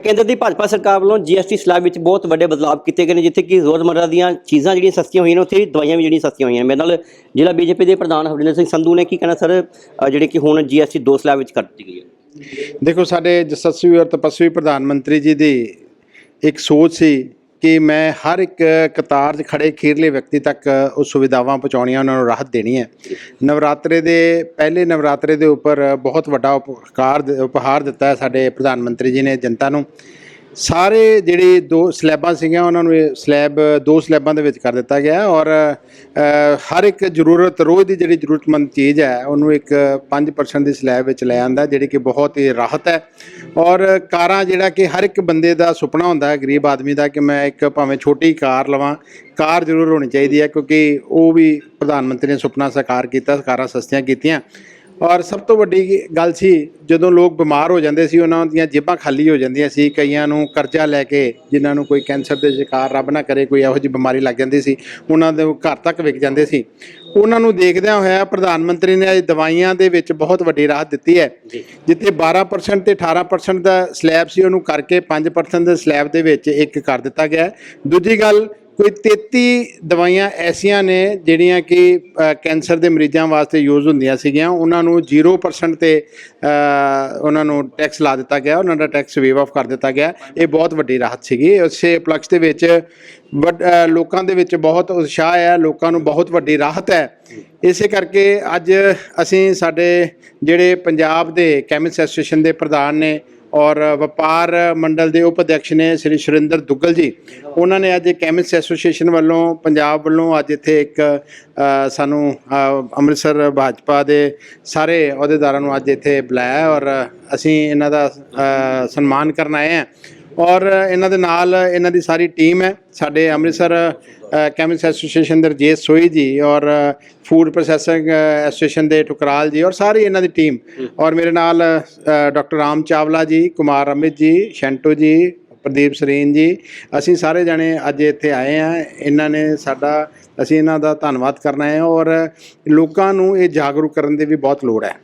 ਤਾਂ ਕੇਂਦਰ ਦੀ ਭਾਜਪਾ ਸਰਕਾਰ ਵੱਲੋਂ ਜੀਐਸਟੀ ਸਲੈਬ ਵਿੱਚ ਬਹੁਤ ਵੱਡੇ ਬਦਲਾਅ ਕੀਤੇ ਗਏ ਨੇ, ਜਿੱਥੇ ਕਿ ਰੋਜ਼ਮਰਰਾ ਦੀਆਂ ਚੀਜ਼ਾਂ ਜਿਹੜੀਆਂ ਸਸਤੀਆਂ ਹੋਈਆਂ ਨੇ, ਉੱਥੇ ਦਵਾਈਆਂ ਵੀ ਜਿਹੜੀਆਂ ਸਸਤੀਆਂ ਹੋਈਆਂ ਨੇ। ਮੇਰੇ ਨਾਲ ਜ਼ਿਲ੍ਹਾ ਬੀਜੇਪੀ ਦੇ ਪ੍ਰਧਾਨ ਹਰਜਿੰਦਰ ਸਿੰਘ ਸੰਧੂ ਨੇ ਕੀ ਕਹਿਣਾ, ਸਰ? ਜਿਹੜੇ ਕਿ ਹੁਣ ਜੀਐਸਟੀ ਦੋ ਸਲੈਬ ਵਿੱਚ ਕਰ ਦਿੱਤੀ ਗਈ ਹੈ। ਦੇਖੋ, ਸਾਡੇ ਜਸਸਵੀ ਔਰ ਤਪਸਵੀ ਪ੍ਰਧਾਨ ਮੰਤਰੀ ਜੀ ਦੀ ਇੱਕ ਸੋਚ ਸੀ ਕਿ ਮੈਂ ਹਰ ਇੱਕ ਕਤਾਰ 'ਚ ਖੜੇ ਖੀਰਲੇ ਵਿਅਕਤੀ ਤੱਕ ਉਹ ਸੁਵਿਧਾਵਾਂ ਪਹੁੰਚਾਉਣੀਆਂ, ਉਹਨਾਂ ਨੂੰ ਰਾਹਤ ਦੇਣੀ ਹੈ। ਨਵਰਾਤਰੇ ਦੇ, ਪਹਿਲੇ ਨਵਰਾਤਰੇ ਦੇ ਉੱਪਰ ਬਹੁਤ ਵੱਡਾ ਉਪਕਾਰ ਉਪਹਾਰ ਦਿੱਤਾ ਹੈ ਸਾਡੇ ਪ੍ਰਧਾਨ ਮੰਤਰੀ ਜੀ ਨੇ ਜਨਤਾ ਨੂੰ। ਸਾਰੇ ਜਿਹੜੇ ਦੋ ਸਲੈਬਾਂ ਸੀਗੀਆਂ ਉਹਨਾਂ ਨੂੰ ਇਹ ਸਲੈਬ ਦੋ ਸਲੈਬਾਂ ਦੇ ਵਿੱਚ ਕਰ ਦਿੱਤਾ ਗਿਆ ਔਰ ਅ, ਹਰ ਇੱਕ ਜ਼ਰੂਰਤ ਰੋਜ਼ ਦੀ ਜਿਹੜੀ ਜ਼ਰੂਰਤਮੰਦ ਚੀਜ਼ ਹੈ ਉਹਨੂੰ ਇੱਕ 5% ਦੀ ਸਲੈਬ ਵਿੱਚ ਲੈ ਆਂਦਾ ਜਿਹੜੀ ਕਿ ਬਹੁਤ ਹੀ ਰਾਹਤ ਹੈ। ਔਰ ਕਾਰਾਂ ਜਿਹੜਾ ਕਿ ਹਰ ਇੱਕ ਬੰਦੇ ਦਾ ਸੁਪਨਾ ਹੁੰਦਾ ਹੈ ਗਰੀਬ ਆਦਮੀ ਦਾ ਕਿ ਮੈਂ ਇੱਕ ਭਾਵੇਂ ਛੋਟੀ ਕਾਰ ਲਵਾਂ ਕਾਰ ਜ਼ਰੂਰ ਹੋਣੀ ਚਾਹੀਦੀ ਹੈ ਕਿਉਂਕਿ ਉਹ ਵੀ ਪ੍ਰਧਾਨ ਮੰਤਰੀ ਨੇ ਸੁਪਨਾ ਸਾਕਾਰ ਕੀਤਾ ਕਾਰਾਂ ਸਸਤੀਆਂ ਕੀਤੀਆਂ। ਔਰ ਸਭ ਤੋਂ ਵੱਡੀ ਗੱਲ ਸੀ ਜਦੋਂ ਲੋਕ ਬਿਮਾਰ ਹੋ ਜਾਂਦੇ ਸੀ ਉਹਨਾਂ ਦੀਆਂ ਜੇਬਾਂ ਖਾਲੀ ਹੋ ਜਾਂਦੀਆਂ ਸੀ ਕਈਆਂ ਨੂੰ ਕਰਜ਼ਾ ਲੈ ਕੇ ਜਿਨ੍ਹਾਂ ਨੂੰ ਕੋਈ ਕੈਂਸਰ ਦੇ ਸ਼ਿਕਾਰ ਰੱਬ ਨਾ ਕਰੇ ਕੋਈ ਇਹੋ ਜਿਹੀ ਬਿਮਾਰੀ ਲੱਗ ਜਾਂਦੀ ਸੀ ਉਹਨਾਂ ਦੇ ਘਰ ਤੱਕ ਵਿਕ ਜਾਂਦੇ ਸੀ। ਉਹਨਾਂ ਨੂੰ ਦੇਖਦਿਆਂ ਹੋਇਆ ਪ੍ਰਧਾਨ ਮੰਤਰੀ ਨੇ ਅੱਜ ਦਵਾਈਆਂ ਦੇ ਵਿੱਚ ਬਹੁਤ ਵੱਡੀ ਰਾਹਤ ਦਿੱਤੀ ਹੈ। ਜਿੱਥੇ 12% ਤੇ 18% ਦਾ ਸਲੈਬ ਸੀ ਉਹਨੂੰ ਕਰਕੇ 5% ਦੇ ਸਲੈਬ ਦੇ ਵਿੱਚ ਇੱਕ ਕਰ ਦਿੱਤਾ ਗਿਆ। ਦੂਜੀ ਗੱਲ ਕੋਈ 33 ਦਵਾਈਆਂ ਐਸੀਆਂ ਨੇ ਜਿਹੜੀਆਂ ਕਿ ਕੈਂਸਰ ਦੇ ਮਰੀਜ਼ਾਂ ਵਾਸਤੇ ਯੂਜ਼ ਹੁੰਦੀਆਂ ਸੀਗੀਆਂ। ਉਹਨਾਂ ਨੂੰ 0% ਤੇ ਉਹਨਾਂ ਨੂੰ ਟੈਕਸ ਲਾ ਦਿੱਤਾ ਗਿਆ। ਉਹਨਾਂ ਦਾ ਟੈਕਸ ਵੇਵ ਆਫ ਕਰ ਦਿੱਤਾ ਗਿਆ। ਇਹ ਬਹੁਤ ਵੱਡੀ ਰਾਹਤ ਸੀਗੀ। ਉਸੇ ਪਲਕਸ ਦੇ ਵਿੱਚ ਵੱਡ- ਲੋਕਾਂ ਦੇ ਵਿੱਚ ਬਹੁਤ ਉਤਸ਼ਾਹ ਹੈ। ਲੋਕਾਂ ਨੂੰ ਬਹੁਤ ਵੱਡੀ ਰਾਹਤ ਹੈ। ਇਸੇ ਕਰਕੇ ਅੱਜ ਅਸੀਂ ਸਾਡੇ ਜਿਹੜੇ ਪੰਜਾਬ ਦੇ ਕੈਮਿਸਟ ਐਸੋਸੀਏਸ਼ਨ ਦੇ ਪ੍ਰਧਾਨ ਨੇ ਔਰ ਵਪਾਰ ਮੰਡਲ ਦੇ ਉਪ ਅਧਿਕਸ਼ ਨੇ ਸ੍ਰੀ ਸੁਰਿੰਦਰ ਦੁੱਗਲ ਜੀ, ਉਹਨਾਂ ਨੇ ਅੱਜ ਕੈਮਿਸਟ ਐਸੋਸੀਏਸ਼ਨ ਵੱਲੋਂ, ਪੰਜਾਬ ਵੱਲੋਂ ਅੱਜ ਇੱਥੇ ਇੱਕ ਸਾਨੂੰ ਅੰਮ੍ਰਿਤਸਰ ਭਾਜਪਾ ਦੇ ਸਾਰੇ ਅਹੁਦੇਦਾਰਾਂ ਨੂੰ ਅੱਜ ਇੱਥੇ ਬੁਲਾਇਆ ਔਰ ਅਸੀਂ ਇਹਨਾਂ ਦਾ ਸਨਮਾਨ ਕਰਨ ਆਏ ਹਾਂ। ਔਰ ਇਹਨਾਂ ਦੇ ਨਾਲ ਇਹਨਾਂ ਦੀ ਸਾਰੀ ਟੀਮ ਹੈ। ਸਾਡੇ ਅੰਮ੍ਰਿਤਸਰ ਕੈਮਿਸਟ ਐਸੋਸੀਏਸ਼ਨ ਦੇ ਰਜੇਸ਼ ਸੋਈ ਜੀ ਔਰ ਫੂਡ ਪ੍ਰੋਸੈਸਿੰਗ ਐਸੋਸੀਏਸ਼ਨ ਦੇ ਟੁਕਰਾਲ ਜੀ ਔਰ ਸਾਰੀ ਇਹਨਾਂ ਦੀ ਟੀਮ। ਔਰ ਮੇਰੇ ਨਾਲ ਡਾਕਟਰ ਰਾਮ ਚਾਵਲਾ ਜੀ, ਕੁਮਾਰ ਅਮਿਤ ਜੀ, ਸ਼ੈਂਟੋ ਜੀ ਪ੍ਰਦੀਪ ਸਰੀਨ ਜੀ ਅਸੀਂ ਸਾਰੇ ਜਣੇ ਅੱਜ ਇੱਥੇ ਆਏ ਆ ਇਹਨਾਂ ਨੇ ਸਾਡਾ ਅਸੀਂ ਇਹਨਾਂ ਦਾ ਧੰਨਵਾਦ ਕਰਨਾ ਹੈ ਔਰ ਲੋਕਾਂ ਨੂੰ ਇਹ ਜਾਗਰੂਕ ਕਰਨ ਦੀ ਵੀ ਬਹੁਤ ਲੋੜ ਹੈ।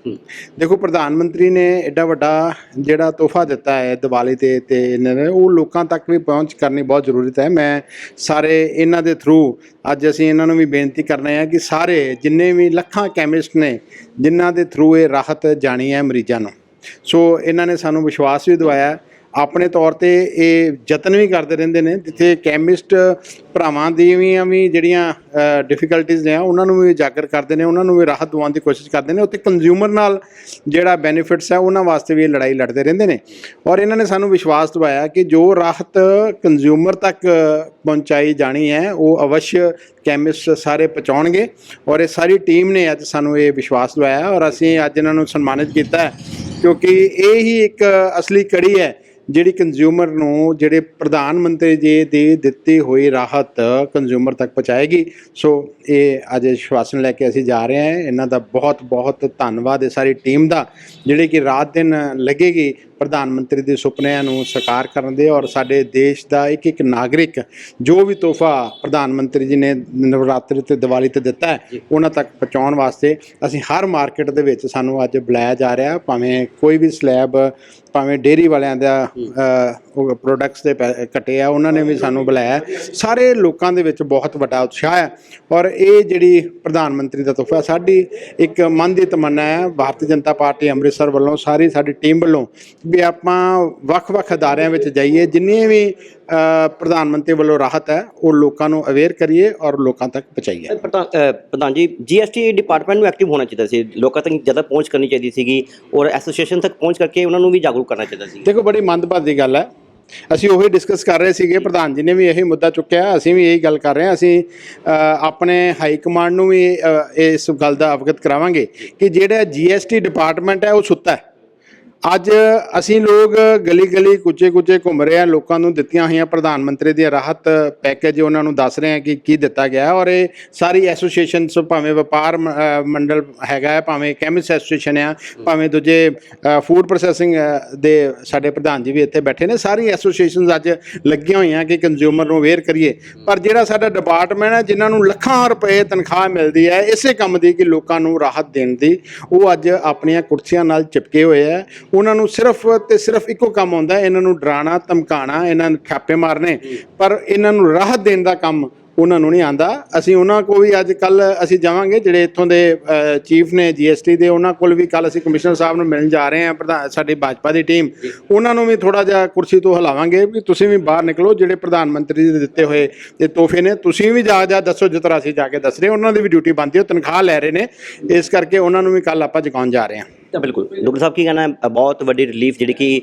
ਦੇਖੋ ਪ੍ਰਧਾਨ ਮੰਤਰੀ ਨੇ ਐਡਾ ਵੱਡਾ ਜਿਹੜਾ ਤੋਹਫਾ ਦਿੱਤਾ ਹੈ ਦੀਵਾਲੀ ਤੇ ਤੇ ਇਹਨਾਂ ਨੇ ਉਹ ਲੋਕਾਂ ਤੱਕ ਵੀ ਪਹੁੰਚ ਕਰਨੀ ਬਹੁਤ ਜ਼ਰੂਰਤ ਹੈ। ਮੈਂ ਸਾਰੇ ਇਹਨਾਂ ਦੇ ਥਰੂ ਅੱਜ ਅਸੀਂ ਇਹਨਾਂ ਨੂੰ ਵੀ ਬੇਨਤੀ ਕਰਨਾ ਹੈ ਕਿ ਸਾਰੇ ਜਿੰਨੇ ਵੀ ਲੱਖਾਂ ਕੈਮਿਸਟ ਨੇ ਜਿਨ੍ਹਾਂ ਦੇ ਥਰੂ ਇਹ ਰਾਹਤ ਜਾਣੀ ਹੈ ਮਰੀਜ਼ਾਂ ਨੂੰ। ਸੋ ਇਹਨਾਂ ਨੇ ਸਾਨੂੰ ਵਿਸ਼ਵਾਸ ਵੀ ਦਿਵਾਇਆ। ਆਪਣੇ ਤੌਰ ਤੇ ਇਹ ਯਤਨ ਵੀ ਕਰਦੇ ਰਹਿੰਦੇ ਨੇ, ਜਿੱਥੇ ਕੈਮਿਸਟ ਭਰਾਵਾਂ ਦੀਆਂ ਵੀ ਜਿਹੜੀਆਂ ਡਿਫਿਕਲਟੀਆਂ ਨੇ, ਉਹਨਾਂ ਨੂੰ ਵੀ ਉਜਾਗਰ ਕਰਦੇ ਨੇ, ਉਹਨਾਂ ਨੂੰ ਵੀ ਰਾਹਤ ਦਿਵਾਉਣ ਦੀ ਕੋਸ਼ਿਸ਼ ਕਰਦੇ ਨੇ, ਉੱਥੇ ਕੰਜ਼ਿਊਮਰ ਨਾਲ ਜਿਹੜਾ ਬੈਨੀਫਿਟਸ ਹੈ, ਉਹਨਾਂ ਵਾਸਤੇ ਵੀ ਇਹ ਲੜਾਈ ਲੜਦੇ ਰਹਿੰਦੇ ਨੇ। ਔਰ ਇਹਨਾਂ ਨੇ ਸਾਨੂੰ ਵਿਸ਼ਵਾਸ ਦਿਵਾਇਆ ਕਿ ਜੋ ਰਾਹਤ ਕੰਜ਼ਿਊਮਰ ਤੱਕ ਪਹੁੰਚਾਈ ਜਾਣੀ ਹੈ, ਉਹ ਅਵਸ਼ ਕੈਮਿਸਟ ਸਾਰੇ ਪਹੁੰਚਾਉਣਗੇ। ਔਰ ਇਹ ਸਾਰੀ ਟੀਮ ਨੇ ਅੱਜ ਸਾਨੂੰ ਇਹ ਵਿਸ਼ਵਾਸ ਦਿਵਾਇਆ, ਔਰ ਅਸੀਂ ਅੱਜ ਇਹਨਾਂ ਨੂੰ ਸਨਮਾਨਿਤ ਕੀਤਾ ਕਿਉਂਕਿ ਇਹ ਹੀ ਇੱਕ ਅਸਲੀ ਕੜੀ ਹੈ ਜਿਹੜੀ ਕੰਜ਼ਿਊਮਰ ਨੂੰ ਜਿਹੜੇ ਪ੍ਰਧਾਨ ਮੰਤਰੀ ਜੀ ਦੀ ਦਿੱਤੀ ਹੋਈ ਰਾਹਤ ਕੰਜ਼ਿਊਮਰ ਤੱਕ ਪਹੁੰਚਾਏਗੀ। ਸੋ ਇਹ ਅੱਜ ਸ਼ਵਾਸਨ ਲੈ ਕੇ ਅਸੀਂ ਜਾ ਰਹੇ ਹਾਂ। ਇਹਨਾਂ ਦਾ ਬਹੁਤ ਬਹੁਤ ਧੰਨਵਾਦ ਹੈ ਸਾਰੀ ਟੀਮ ਦਾ। ਜਿਹੜੀ ਕਿ ਰਾਤ ਦਿਨ ਲੱਗੇਗੀ ਪ੍ਰਧਾਨ ਮੰਤਰੀ ਦੇ ਸੁਪਨਿਆਂ ਨੂੰ ਸਾਕਾਰ ਕਰਨ ਦੇ ਔਰ ਸਾਡੇ ਦੇਸ਼ ਦਾ ਇੱਕ ਇੱਕ ਨਾਗਰਿਕ ਜੋ ਵੀ ਤੋਹਫਾ ਪ੍ਰਧਾਨ ਮੰਤਰੀ ਜੀ ਨੇ ਨਵਰਾਤਰੀ ਤੇ ਦੀਵਾਲੀ ਤੇ ਦਿੱਤਾ ਹੈ ਉਹਨਾਂ ਤੱਕ ਪਹੁੰਚਾਉਣ ਵਾਸਤੇ ਅਸੀਂ ਹਰ ਮਾਰਕੀਟ ਦੇ ਵਿੱਚ ਸਾਨੂੰ ਅੱਜ ਬੁਲਾਇਆ ਜਾ ਰਿਹਾ ਭਾਵੇਂ ਕੋਈ ਵੀ ਸਲੈਬ ਭਾਵੇਂ ਡੇਰੀ ਵਾਲਿਆਂ ਦਾ ਪ੍ਰੋਡਕਟਸ ਦੇ ਕੱਟੇ ਆ ਉਹਨਾਂ ਨੇ ਵੀ ਸਾਨੂੰ ਬੁਲਾਇਆ ਸਾਰੇ ਲੋਕਾਂ ਦੇ ਵਿੱਚ ਬਹੁਤ ਵੱਡਾ ਉਤਸ਼ਾਹ ਹੈ ਔਰ ਇਹ ਜਿਹੜੀ ਪ੍ਰਧਾਨ ਮੰਤਰੀ ਦਾ ਤੋਹਫਾ ਸਾਡੀ ਇੱਕ ਮਨ ਦੀ ਤਮੰਨਾ ਹੈ ਭਾਰਤੀ ਜਨਤਾ ਪਾਰਟੀ ਅੰਮ੍ਰਿਤਸਰ ਵੱਲੋਂ ਸਾਰੀ ਸਾਡੀ ਟੀਮ ਵੱਲੋਂ ਵੀ ਆਪਾਂ ਵੱਖ-ਵੱਖ ਅਦਾਰਿਆਂ ਵਿੱਚ ਜਾਈਏ ਜਿੰਨੇ ਵੀ ਪ੍ਰਧਾਨ ਮੰਤਰੀ ਵੱਲੋਂ ਰਾਹਤ ਹੈ ਉਹ ਲੋਕਾਂ ਨੂੰ ਅਵੇਅਰ ਕਰੀਏ ਔਰ ਲੋਕਾਂ ਤੱਕ ਪਹੁੰਚਾਈਏ। ਪ੍ਰਧਾਨ ਜੀ ਜੀਐਸਟੀ ਡਿਪਾਰਟਮੈਂਟ ਨੂੰ ਐਕਟਿਵ ਹੋਣਾ ਚਾਹੀਦਾ ਸੀ। ਲੋਕਾਂ ਤੱਕ ਜ਼ਿਆਦਾ ਪਹੁੰਚ ਕਰਨੀ ਚਾਹੀਦੀ ਸੀਗੀ ਔਰ ਐਸੋਸੀਏਸ਼ਨ ਤੱਕ ਪਹੁੰਚ ਕਰਕੇ ਉਹਨਾਂ ਨੂੰ ਵੀ ਜਾਗਰੂਕ ਕਰਨਾ ਚਾਹੀਦਾ ਸੀ। ਦੇਖੋ ਬੜੀ ਮੰਦਭਾਗੀ ਗੱਲ ਹੈ। ਅਸੀਂ ਉਹੀ ਡਿਸਕਸ ਕਰ ਰਹੇ ਸੀਗੇ, ਪ੍ਰਧਾਨ ਜੀ ਨੇ ਵੀ ਇਹੀ ਮੁੱਦਾ ਚੁੱਕਿਆ, ਅਸੀਂ ਵੀ ਇਹੀ ਗੱਲ ਕਰ ਰਹੇ ਹਾਂ, ਅਸੀਂ ਆਪਣੇ ਹਾਈ ਕਮਾਂਡ ਨੂੰ ਵੀ ਇਸ ਗੱਲ ਦਾ ਅਵਗਤ ਕਰਾਵਾਂਗੇ ਕਿ ਜਿਹੜਾ ਜੀਐਸਟੀ ਡਿਪਾਰਟਮੈਂਟ ਹੈ, ਉਹ ਸੁੱਤਾ ਹੈ। ਅੱਜ ਅਸੀਂ ਲੋਕ ਗਲੀ ਗਲੀ ਕੁਚੇ ਕੁਚੇ ਘੁੰਮ ਰਹੇ ਆ ਲੋਕਾਂ ਨੂੰ ਦਿੱਤੀਆਂ ਹੋਈਆਂ ਪ੍ਰਧਾਨ ਮੰਤਰੀ ਦੀ ਰਾਹਤ ਪੈਕੇਜ ਉਹਨਾਂ ਨੂੰ ਦੱਸ ਰਹੇ ਆ ਕਿ ਕੀ ਦਿੱਤਾ ਗਿਆ ਔਰ ਇਹ ਸਾਰੀ ਐਸੋਸੀਏਸ਼ਨਸ ਭਾਵੇਂ ਵਪਾਰ ਮੰਡਲ ਹੈਗਾ ਹੈ, ਭਾਵੇਂ ਕੈਮਿਸਟ ਐਸੋਸੀਏਸ਼ਨ ਆ, ਭਾਵੇਂ ਦੂਜੇ ਫੂਡ ਪ੍ਰੋਸੈਸਿੰਗ ਦੇ ਸਾਡੇ ਪ੍ਰਧਾਨ ਜੀ ਵੀ ਇੱਥੇ ਬੈਠੇ ਨੇ। ਸਾਰੀ ਐਸੋਸੀਏਸ਼ਨਸ ਅੱਜ ਲੱਗੀਆਂ ਹੋਈਆਂ ਕਿ ਕੰਜ਼ਿਊਮਰ ਨੂੰ ਅਵੇਅਰ ਕਰੀਏ। ਪਰ ਜਿਹੜਾ ਸਾਡਾ ਡਿਪਾਰਟਮੈਂਟ ਹੈ, ਜਿਨ੍ਹਾਂ ਨੂੰ ਲੱਖਾਂ ਰੁਪਏ ਤਨਖਾਹ ਮਿਲਦੀ ਹੈ, ਇਸੇ ਕੰਮ ਦੀ ਕਿ ਲੋਕਾਂ ਨੂੰ ਰਾਹਤ ਦੇਣ ਦੀ, ਉਹ ਅੱਜ ਆਪਣੀਆਂ ਕੁਰਸੀਆਂ ਨਾਲ ਚਿਪਕੇ ਹੋਏ ਆ ਉਹਨਾਂ ਨੂੰ ਸਿਰਫ ਤੇ ਸਿਰਫ ਇੱਕੋ ਕੰਮ ਆਉਂਦਾ ਇਹਨਾਂ ਨੂੰ ਡਰਾਣਾ ਧਮਕਾਣਾ ਇਹਨਾਂ ਨੂੰ ਛਾਪੇ ਮਾਰਨੇ। ਪਰ ਇਹਨਾਂ ਨੂੰ ਰਾਹਤ ਦੇਣ ਦਾ ਕੰਮ ਉਹਨਾਂ ਨੂੰ ਨਹੀਂ ਆਂਦਾ ਅਸੀਂ ਉਹਨਾਂ ਕੋਲ ਵੀ ਅੱਜ ਕੱਲ ਅਸੀਂ ਜਾਵਾਂਗੇ, ਜਿਹੜੇ ਇੱਥੋਂ ਦੇ ਚੀਫ ਨੇ ਜੀਐਸਟੀ ਦੇ, ਉਹਨਾਂ ਕੋਲ ਵੀ ਕੱਲ ਅਸੀਂ ਕਮਿਸ਼ਨਰ ਸਾਹਿਬ ਨੂੰ ਮਿਲਣ ਜਾ ਰਹੇ ਹਾਂ, ਪ੍ਰਧਾਨ, ਸਾਡੀ ਭਾਜਪਾ ਦੀ ਟੀਮ ਉਹਨਾਂ ਨੂੰ ਵੀ ਥੋੜਾ ਜਿਹਾ ਕੁਰਸੀ ਤੋਂ ਹਿਲਾਵਾਂਗੇ ਵੀ ਤੁਸੀਂ ਵੀ ਬਾਹਰ ਨਿਕਲੋ, ਜਿਹੜੇ ਪ੍ਰਧਾਨ ਮੰਤਰੀ ਦੇ ਦਿੱਤੇ ਹੋਏ ਇਹ ਤੋਹਫੇ ਨੇ, ਤੁਸੀਂ ਵੀ ਜਾ ਜਾ ਦੱਸੋ, ਜਿਸ ਤਰ੍ਹਾਂ ਅਸੀਂ ਜਾ ਕੇ ਦੱਸ ਰਹੇ ਉਹਨਾਂ ਦੀ ਵੀ ਡਿਊਟੀ ਬਣਦੀ ਹੈ ਤਨਖਾਹ ਲੈ ਰਹੇ ਨੇ। ਇਸ ਕਰਕੇ ਉਹਨਾਂ ਨੂੰ ਵੀ ਕੱਲ ਆਪਾਂ ਜਗਾਉਣ ਜਾ ਰਹੇ ਹਾਂ। ਤਾਂ ਬਿਲਕੁਲ। ਡਾਕਟਰ ਸਾਹਿਬ, ਕੀ ਕਹਿਣਾ ਹੈ? ਬਹੁਤ ਵੱਡੀ ਰਿਲੀਫ ਜਿਹੜੀ ਕਿ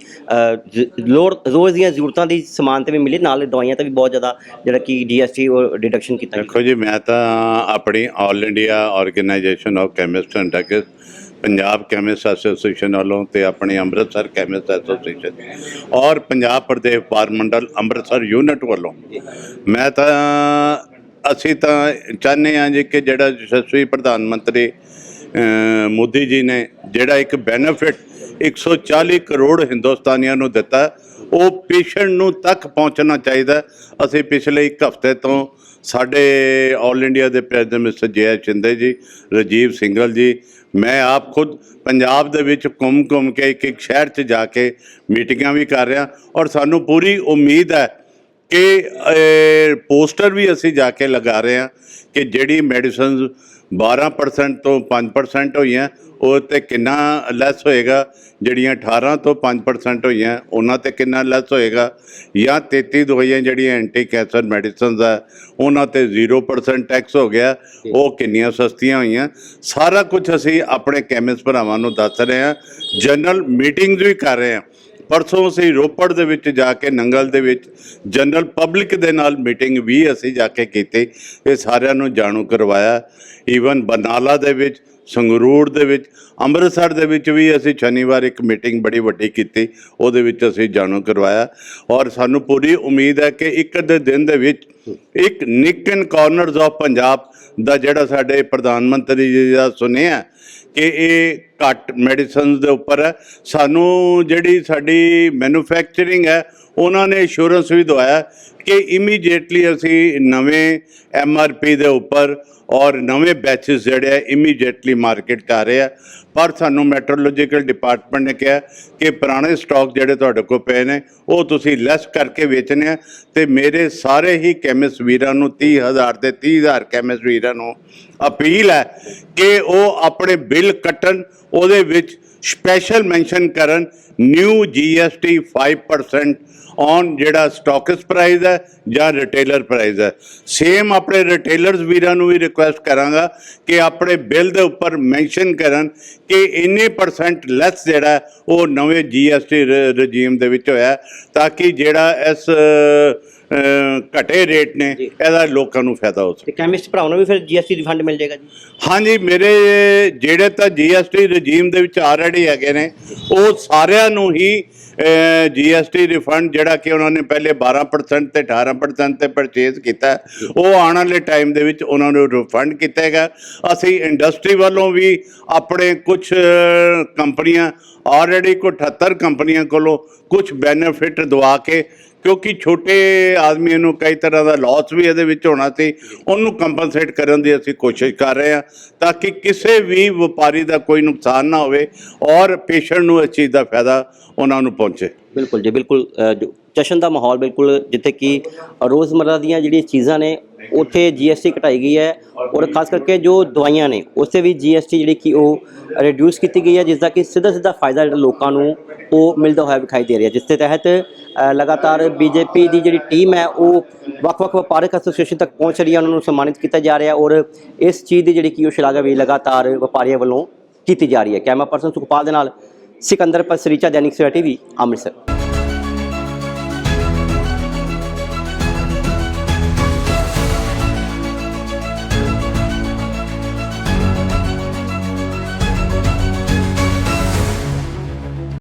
ਲੋੜ, ਰੋਜ਼ ਦੀਆਂ ਜ਼ਰੂਰਤਾਂ ਦੀ ਸਮਾਨ ਤੇ ਵੀ ਮਿਲੀ, ਨਾਲ ਦਵਾਈਆਂ ਤੇ ਵੀ ਬਹੁਤ ਜ਼ਿਆਦਾ ਜਿਹੜਾ ਕਿ ਜੀਐਸਟੀ ਉਹ ਡਿਡਕਸ਼ਨ ਕੀਤਾ ਦੇਖੋ ਜੀ, ਮੈਂ ਤਾਂ ਆਪਣੀ all India organisation of chemist and druggist Punjab chemist association ਵੱਲੋਂ ਤੇ ਆਪਣੀ ਅੰਮ੍ਰਿਤਸਰ ਕੈਮਿਸਟ ਐਸੋਸੀਏਸ਼ਨ ਔਰ ਪੰਜਾਬ ਪ੍ਰਦੇਸ਼ ਵਾਰ ਮੰਡਲ ਅੰਮ੍ਰਿਤਸਰ ਯੂਨਿਟ ਵੱਲੋਂ, ਮੈਂ ਤਾਂ, ਅਸੀਂ ਤਾਂ ਚਾਹੁੰਦੇ ਹਾਂ ਜੀ ਕਿ ਜਿਹੜਾ ਯਸ਼ਸਵੀ ਪ੍ਰਧਾਨ ਮੰਤਰੀ ਮੋਦੀ ਜੀ ਨੇ ਜਿਹੜਾ ਇੱਕ ਬੈਨੀਫਿਟ 140 ਕਰੋੜ ਹਿੰਦੁਸਤਾਨੀਆਂ ਨੂੰ ਦਿੱਤਾ, ਉਹ ਪੇਸ਼ੈਂਟ ਨੂੰ ਤੱਕ ਪਹੁੰਚਣਾ ਚਾਹੀਦਾ। ਅਸੀਂ ਪਿਛਲੇ ਇੱਕ ਹਫ਼ਤੇ ਤੋਂ ਸਾਡੇ ਆਲ ਇੰਡੀਆ ਦੇ ਪ੍ਰੈਜ਼ੀਡੈਂਟ ਮਿਸਟਰ ਜੈ ਚਿੰਦੇ ਜੀ, ਰਾਜੀਵ ਸਿੰਗਲ ਜੀ, ਮੈਂ ਆਪ ਖੁਦ ਪੰਜਾਬ ਦੇ ਵਿੱਚ ਘੁੰਮ ਘੁੰਮ ਕੇ ਇੱਕ ਇੱਕ ਸ਼ਹਿਰ 'ਚ ਜਾ ਕੇ ਮੀਟਿੰਗਾਂ ਵੀ ਕਰ ਰਿਹਾ ਔਰ ਸਾਨੂੰ ਪੂਰੀ ਉਮੀਦ ਹੈ ਕਿ ਪੋਸਟਰ ਵੀ ਅਸੀਂ ਜਾ ਕੇ ਲਗਾ ਰਹੇ ਹਾਂ ਕਿ ਜਿਹੜੀ ਮੈਡੀਸਿਨਸ 12% ਤੋਂ 5% ਹੋਈਆਂ, ਉਹ ਤੇ ਕਿੰਨਾ ਲੈਸ ਹੋਏਗਾ? ਜਿਹੜੀਆਂ 18 ਤੋਂ 5% ਹੋਈਆਂ, ਉਹਨਾਂ ਤੇ ਕਿੰਨਾ ਲੈਸ ਹੋਏਗਾ? ਜਾਂ 33 ਦਵਾਈਆਂ ਜਿਹੜੀਆਂ ਐਂਟੀ ਕੈਂਸਰ ਮੈਡੀਸਿਨਸ ਆ, ਉਹਨਾਂ ਤੇ 0% ਟੈਕਸ ਹੋ ਗਿਆ, ਉਹ ਕਿੰਨੀਆਂ ਸਸਤੀਆਂ ਹੋਈਆਂ? ਸਾਰਾ ਕੁਝ ਅਸੀਂ ਆਪਣੇ ਕੈਮਿਸਟ ਭਰਾਵਾਂ ਨੂੰ ਦੱਸ ਰਹੇ ਹਾਂ ਜਨਰਲ ਮੀਟਿੰਗਸ ਵੀ ਕਰ ਰਹੇ ਹਾਂ। ਪਰਸੋਂ ਅਸੀਂ ਰੋਪੜ ਦੇ ਵਿੱਚ ਜਾ ਕੇ ਨੰਗਲ ਦੇ ਵਿੱਚ ਜਨਰਲ ਪਬਲਿਕ ਦੇ ਨਾਲ ਮੀਟਿੰਗ ਵੀ ਅਸੀਂ ਜਾ ਕੇ ਕੀਤੀ, ਇਹ ਸਾਰਿਆਂ ਨੂੰ ਜਾਣੂ ਕਰਵਾਇਆ। ਈਵਨ ਬਰਨਾਲਾ ਦੇ ਵਿੱਚ ਸੰਗਰੂਰ ਦੇ ਵਿੱਚ, ਅੰਮ੍ਰਿਤਸਰ ਦੇ ਵਿੱਚ ਵੀ ਅਸੀਂ ਸ਼ਨੀਵਾਰ ਇੱਕ ਮੀਟਿੰਗ ਬੜੀ ਵੱਡੀ ਕੀਤੀ, ਉਹਦੇ ਵਿੱਚ ਅਸੀਂ ਜਾਣੂ ਕਰਵਾਇਆ। ਔਰ ਸਾਨੂੰ ਪੂਰੀ ਉਮੀਦ ਹੈ ਕਿ ਇੱਕ ਅੱਧੇ ਦਿਨ ਦੇ ਵਿੱਚ ਇੱਕ nook and corners of Punjab ਦਾ ਜਿਹੜਾ ਸਾਡੇ ਪ੍ਰਧਾਨ ਮੰਤਰੀ ਜੀ ਦਾ ਸੁਨੇਹਾ ਕਿ ਇਹ ਘੱਟ ਮੈਡੀਸਨਸ ਦੇ ਉੱਪਰ ਹੈ। ਸਾਨੂੰ ਜਿਹੜੀ ਸਾਡੀ ਮੈਨੂਫੈਕਚਰਿੰਗ ਹੈ ਉਹਨਾਂ ਨੇ ਇੰਸ਼ੋਰੈਂਸ ਵੀ ਦਵਾਇਆ ਕਿ ਇਮੀਡੀਏਟਲੀ ਅਸੀਂ ਨਵੇਂ ਐਮਆਰਪੀ ਦੇ ਉੱਪਰ ਔਰ ਨਵੇਂ ਬੈਚਸ ਜਿਹੜੇ ਆ ਇਮੀਡੀਏਟਲੀ ਮਾਰਕੀਟ ਕਰ ਰਹੇ ਆ। ਪਰ ਸਾਨੂੰ ਮੈਟਰੋਲੋਜੀਕਲ ਡਿਪਾਰਟਮੈਂਟ ਨੇ ਕਿਹਾ ਕਿ ਪੁਰਾਣੇ ਸਟਾਕ ਜਿਹੜੇ ਤੁਹਾਡੇ ਕੋਲ ਪਏ ਨੇ, ਉਹ ਤੁਸੀਂ ਲੈਸ ਕਰਕੇ ਵੇਚਣੇ ਆ ਤੇ ਮੇਰੇ ਸਾਰੇ ਹੀ ਕੈਮਿਸਟ ਵੀਰਾਂ ਨੂੰ 30000 ਤੇ 30000 ਕੈਮਿਸਟ ਵੀਰਾਂ ਨੂੰ ਅਪੀਲ ਹੈ ਕਿ ਉਹ ਆਪਣੇ ਬਿੱਲ ਕੱਟਣ, ਉਹਦੇ ਵਿੱਚ ਸਪੈਸ਼ਲ ਮੈਂਸ਼ਨ ਕਰਨ ਨਿਊ ਜੀਐਸਟੀ 5% ਔਨ ਜਿਹੜਾ ਸਟਾਕਸ ਪ੍ਰਾਈਸ ਹੈ ਜਾਂ ਰਿਟੇਲਰ ਪ੍ਰਾਈਸ ਹੈ। ਸੇਮ ਆਪਣੇ ਰਿਟੇਲਰਸ ਵੀਰਾਂ ਨੂੰ ਵੀ ਰਿਕੁਐਸਟ ਕਰਾਂਗਾ ਕਿ ਆਪਣੇ ਬਿੱਲ ਦੇ ਉੱਪਰ ਮੈਂਸ਼ਨ ਕਰਨ ਕਿ ਇੰਨੇ ਪਰਸੈਂਟ ਲੈਸ ਜਿਹੜਾ ਉਹ ਨਵੇਂ ਜੀਐਸਟੀ ਰਜੀਮ ਦੇ ਵਿੱਚ ਹੋਇਆ ਤਾਂ ਕਿ ਜਿਹੜਾ ਇਸ ਘਟੇ ਰੇਟ ਨੇ ਇਹਦਾ ਲੋਕਾਂ ਨੂੰ ਫਾਇਦਾ ਹੋ ਸਕੇ ਤੇ ਕੈਮਿਸਟ ਭਰਾਵਾਂ ਨੂੰ ਵੀ ਫਿਰ ਜੀਐਸਟੀ ਰਿਫੰਡ ਮਿਲ ਜਾਏਗਾ ਜੀ? ਹਾਂਜੀ ਮੇਰੇ ਜਿਹੜੇ ਤਾਂ ਜੀਐਸਟੀ ਰਜੀਮ ਦੇ ਵਿੱਚ ਆਲਰੇਡੀ ਹੈਗੇ ਨੇ ਉਹ ਸਾਰਿਆਂ ਨੂੰ ਹੀ ਜੀਐਸਟੀ ਰਿਫੰਡ ਜਿਹੜਾ ਕਿ ਉਹਨਾਂ ਨੇ ਪਹਿਲੇ 12% ਤੇ 18% ਤੇ ਪਰਚੇਜ਼ ਕੀਤਾ ਉਹ ਆਉਣ ਵਾਲੇ ਟਾਈਮ ਦੇ ਵਿੱਚ ਉਹਨਾਂ ਨੂੰ ਰਿਫੰਡ ਕੀਤਾ ਹੈਗਾ। ਅਸੀਂ ਇੰਡਸਟਰੀ ਵੱਲੋਂ ਵੀ ਆਪਣੇ ਕੁਝ ਕੰਪਨੀਆਂ ਆਲਰੇਡੀ ਕੋ 78 ਕੰਪਨੀਆਂ ਕੋਲੋਂ ਕੁਝ ਬੈਨੀਫਿਟ ਦਵਾ ਕੇ ਕਿਉਂਕਿ ਛੋਟੇ ਆਦਮੀ ਨੂੰ ਕਈ ਤਰ੍ਹਾਂ ਦਾ ਲਾਸ ਵੀ ਇਹਦੇ ਵਿੱਚ ਹੋਣਾ ਸੀ, ਉਹਨੂੰ ਕੰਪਨਸੇਟ ਕਰਨ ਦੀ ਅਸੀਂ ਕੋਸ਼ਿਸ਼ ਕਰ ਰਹੇ ਹਾਂ ਤਾਂ ਕਿ ਕਿਸੇ ਵੀ ਵਪਾਰੀ ਦਾ ਕੋਈ ਨੁਕਸਾਨ ਨਾ ਹੋਵੇ ਔਰ ਪੇਸ਼ੈਂਟ ਨੂੰ ਇਸ ਚੀਜ਼ ਦਾ ਫਾਇਦਾ ਉਹਨਾਂ ਨੂੰ ਪਹੁੰਚੇ। ਬਿਲਕੁਲ ਜੀ ਬਿਲਕੁਲ ਜਸ਼ਨ ਦਾ ਮਾਹੌਲ ਬਿਲਕੁਲ ਜਿੱਥੇ ਕਿ ਰੋਜ਼ਮਰਰਾ ਦੀਆਂ ਜਿਹੜੀਆਂ ਚੀਜ਼ਾਂ ਨੇ ਉੱਥੇ ਜੀਐਸਟੀ ਘਟਾਈ ਗਈ ਹੈ ਔਰ ਖਾਸ ਕਰਕੇ ਜੋ ਦਵਾਈਆਂ ਨੇ ਉਸੇ ਵੀ ਜੀਐਸਟੀ ਜਿਹੜੀ ਕਿ ਉਹ ਰਿਡਿਊਸ ਕੀਤੀ ਗਈ ਹੈ ਜਿਸ ਦਾ ਕਿ ਸਿੱਧਾ ਸਿੱਧਾ ਫਾਇਦਾ ਜਿਹੜਾ ਲੋਕਾਂ ਨੂੰ ਉਹ ਮਿਲਦਾ ਹੋਇਆ ਵਿਖਾਈ ਦੇ ਰਿਹਾ ਜਿਸ ਦੇ ਤਹਿਤ ਅ, ਲਗਾਤਾਰ ਬੀਜੇਪੀ ਦੀ ਜਿਹੜੀ ਟੀਮ ਹੈ ਉਹ ਵੱਖ-ਵੱਖ ਵਪਾਰਕ ਐਸੋਸੀਏਸ਼ਨ ਤੱਕ ਪਹੁੰਚ ਰਹੀ ਹੈ ਉਹਨਾਂ ਨੂੰ ਸਨਮਾਨਿਤ ਕੀਤਾ ਜਾ ਰਿਹਾ ਔਰ ਇਸ ਚੀਜ਼ ਦੀ ਜਿਹੜੀ ਕਿ ਉਹ ਸ਼ਲਾਘਾ ਵੀ ਲਗਾਤਾਰ ਵਪਾਰੀਆਂ ਵੱਲੋਂ ਕੀਤੀ ਜਾ ਰਹੀ ਹੈ। ਕੈਮਰਾ ਪਰਸਨ ਸੁਖਪਾਲ ਦੇ ਨਾਲ ਸਿਕੰਦਰ ਪਸਰੀਚਾ ਦੈਨਿਕ ਸਵੇਰਾ ਟੀਵੀ ਅੰਮ੍ਰਿਤਸਰ।